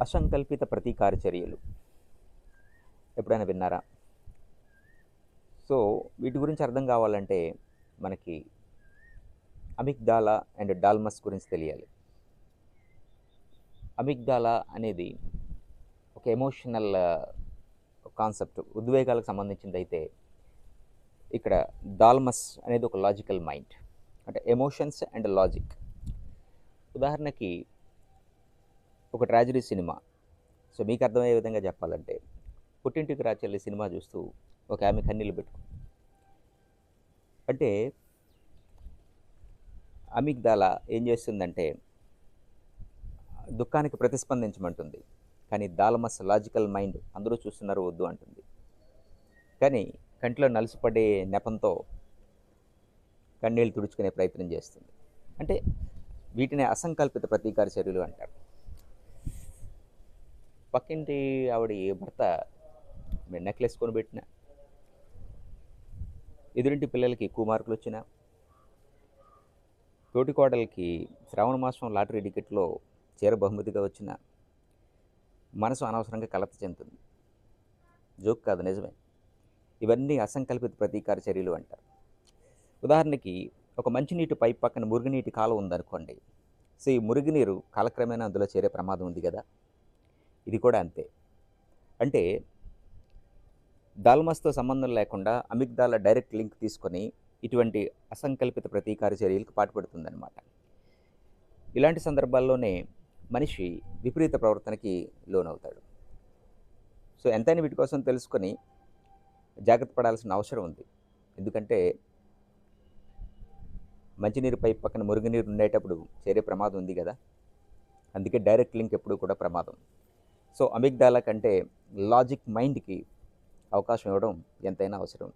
అసంకల్పిత ప్రతీకార చర్యలు. ఎప్పుడైనా విన్నారా? సో వీటి గురించి అర్థం కావాలంటే మనకి అమిగ్దాలా అండ్ డాల్మస్ గురించి తెలియాలి. అమిగ్దాలా అనేది ఒక ఎమోషనల్ కాన్సెప్ట్ ఉద్వేగాలకు సంబంధించింది అయితే ఇక్కడ డాల్మస్ అనేది ఒక లాజికల్ మైండ్. అంటే ఎమోషన్స్ అండ్ లాజిక్. ఉదాహరణకి ఒక ట్రాజడీ సినిమా. సో మీకు అర్థమయ్యే విధంగా చెప్పాలంటే పుట్టింటికి రాచెల్లి సినిమా చూస్తూ ఒక ఆమె కన్నీళ్ళు పెట్టుకుంది. అంటే అమిగ్దాల ఏం చేస్తుందంటే దుఃఖానికి ప్రతిస్పందించమంటుంది. కానీ దాలమస్ లాజికల్ మైండ్ అందరూ చూస్తున్నారు వద్దు అంటుంది. కానీ కంటిలో నలుసుపడే నెపంతో కన్నీళ్ళు తుడుచుకునే ప్రయత్నం చేస్తుంది. అంటే వీటిని అసంకల్పిత ప్రతీకార చర్యలు అంటారు. పక్కింటి ఆవిడ భర్త నెక్లెస్ కొనిపెట్టిన ఎదురింటి పిల్లలకి ఎక్కువ మార్కులు వచ్చిన. తోటికోడలకి శ్రావణ మాసం లాటరీ టికెట్లో చీర బహుమతిగా వచ్చిన. మనసు అనవసరంగా కలత చెందుతుంది. జోక్ కాదు నిజమే. ఇవన్నీ అసంకల్పిత ప్రతీకార చర్యలు అంటారు. ఉదాహరణకి ఒక మంచినీటి పైప్ పక్కన మురుగునీటి కాలం ఉందనుకోండి. సో ఈ మురుగునీరు కాలక్రమేణా అందులో చేరే ప్రమాదం ఉంది కదా? ఇది కూడా అంతే. అంటే దాల్మస్తో సంబంధం లేకుండా అమిగ్దాల డైరెక్ట్ లింక్ తీసుకొని ఇటువంటి అసంకల్పిత ప్రతీకార చర్యలకు పాటుపడుతుందన్నమాట. ఇలాంటి సందర్భాల్లోనే మనిషి విపరీత ప్రవర్తనకి లోనవుతాడు. సో ఎంతైనా వీటి కోసం తెలుసుకొని జాగ్రత్త పడాల్సిన అవసరం ఉంది. ఎందుకంటే మంచినీరు పై పక్కన మురుగునీరు ఉండేటప్పుడు చేరే ప్రమాదం ఉంది కదా. అందుకే డైరెక్ట్ లింక్ ఎప్పుడూ కూడా ప్రమాదం. సో అమిగ్దాల కంటే లాజిక్ మైండ్కి అవకాశం ఇవ్వడం ఎంతైనా అవసరం.